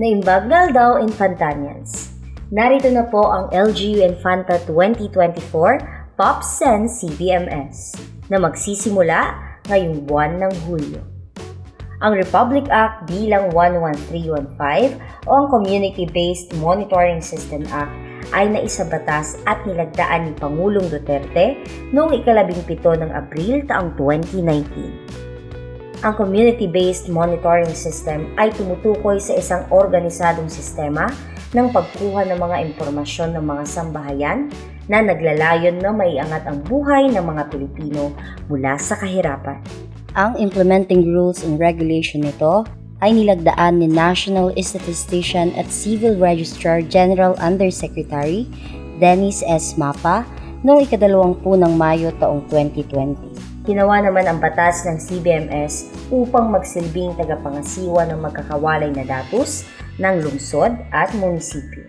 na Imbagnal daw Infantanians. Narito na po ang LGU Infanta 2024 Pop Sense CBMS na magsisimula ngayong buwan ng Hulyo. Ang Republic Act bilang 11315 o ang Community-Based Monitoring System Act ay naisabatas at nilagdaan ni Pangulong Duterte noong ikalabing pito ng Abril taong 2019. Ang Community-Based Monitoring System ay tumutukoy sa isang organisadong sistema ng pagkuha ng mga impormasyon ng mga sambahayan na naglalayon na maiangat ang buhay ng mga Pilipino mula sa kahirapan. Ang implementing rules and regulation nito ay nilagdaan ni National Statistician at Civil Registrar General Undersecretary Dennis S. Mapa noong ikadalawampu ng Mayo taong 2020. Ginawa naman ang batas ng CBMS upang magsilbing tagapangasiwa ng magkakawalay na datos ng lungsod at munisipyo.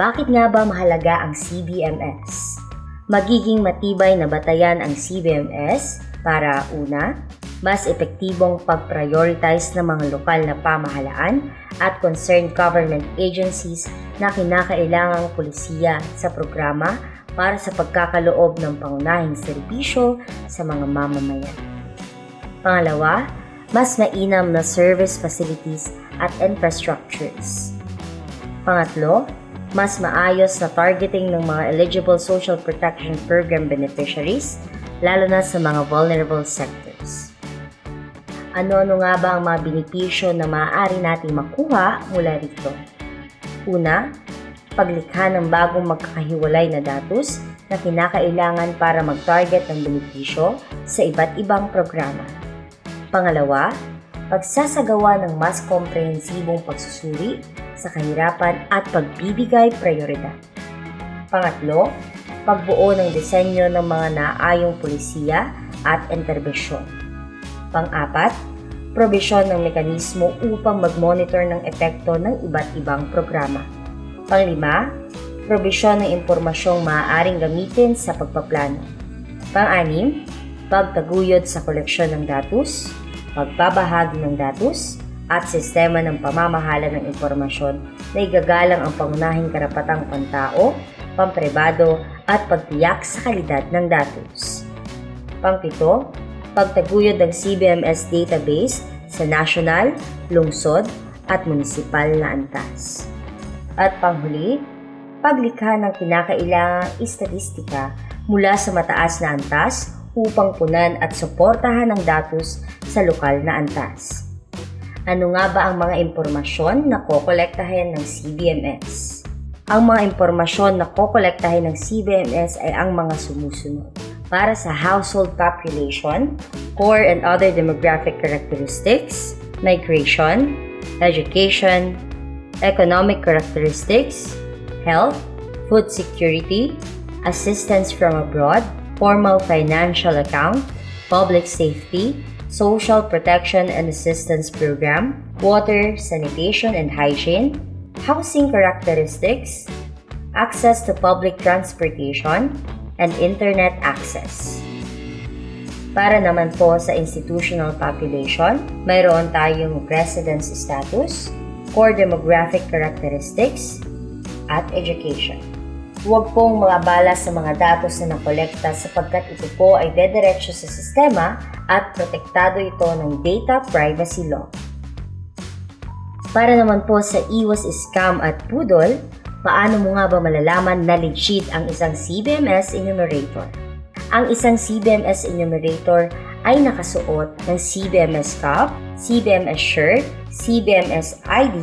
Bakit nga ba mahalaga ang CBMS? Magiging matibay na batayan ang CBMS para una, mas epektibong pag-prioritize ng mga lokal na pamahalaan at concerned government agencies na kinakailangang pulisiya sa programa para sa pagkakaloob ng pangunahing serbisyo sa mga mamamayan. Pangalawa, mas mainam na service facilities at infrastructures. Pangatlo, mas maayos na targeting ng mga eligible Social Protection Program beneficiaries, lalo na sa mga vulnerable sectors. Ano-ano nga ba ang mga benepisyo na maaari nating makuha mula rito? Una, paglikha ng bagong magkakahiwalay na datos na kinakailangan para mag-target ng benepisyo sa iba't ibang programa. Pangalawa, pagsasagawa ng mas komprehensibong pagsusuri sa kahirapan at pagbibigay prioridad. Pangatlo, pagbuo ng disenyo ng mga naayong pulisiya at interbensyon. Pang-apat, probisyon ng mekanismo upang mag-monitor ng epekto ng iba't ibang programa. Panglima, probisyon ng impormasyong maaaring gamitin sa pagpaplano. Pang-anim, pagtaguyod sa koleksyon ng datos, pagbabahagi ng datos, at sistema ng pamamahala ng impormasyon na igagalang ang pangunahing karapatang pantao, pampribado at pagtiyak sa kalidad ng datos. Pangpito, pagtaguyod ng CBMS database sa national, lungsod at munisipal na antas. At panghuli, paglikha ng kinakailangang istatistika mula sa mataas na antas upang punan at suportahan ang datos sa lokal na antas. Ano nga ba ang mga impormasyon na kokolektahin ng CBMS? Ang mga impormasyon na kokolektahin ng CBMS ay ang mga sumusunod. Para sa household population, core and other demographic characteristics, migration, education, economic characteristics, health, food security, assistance from abroad, formal financial account, public safety, Social Protection and Assistance Program, Water, Sanitation and Hygiene, Housing Characteristics, Access to Public Transportation, and Internet Access. Para naman po sa institutional population, mayroon tayong residence status, core demographic characteristics, at education. Huwag pong makabala sa mga datos na nakolekta sapagkat ito po ay dediretso sa sistema at protektado ito ng data privacy law. Para naman po sa iwas scam at pudol, paano mo nga ba malalaman na legit ang isang CBMS enumerator? Ang isang CBMS enumerator ay nakasuot ng CBMS cup, CBMS shirt, CBMS ID,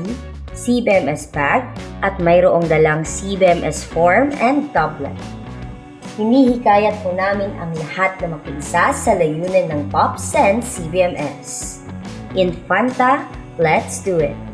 CBMS bag, at mayroong dalang CBMS form and tablet. Hinihikayat po namin ang lahat na mapinsa sa layunin ng PopSense CBMS. Infanta, let's do it!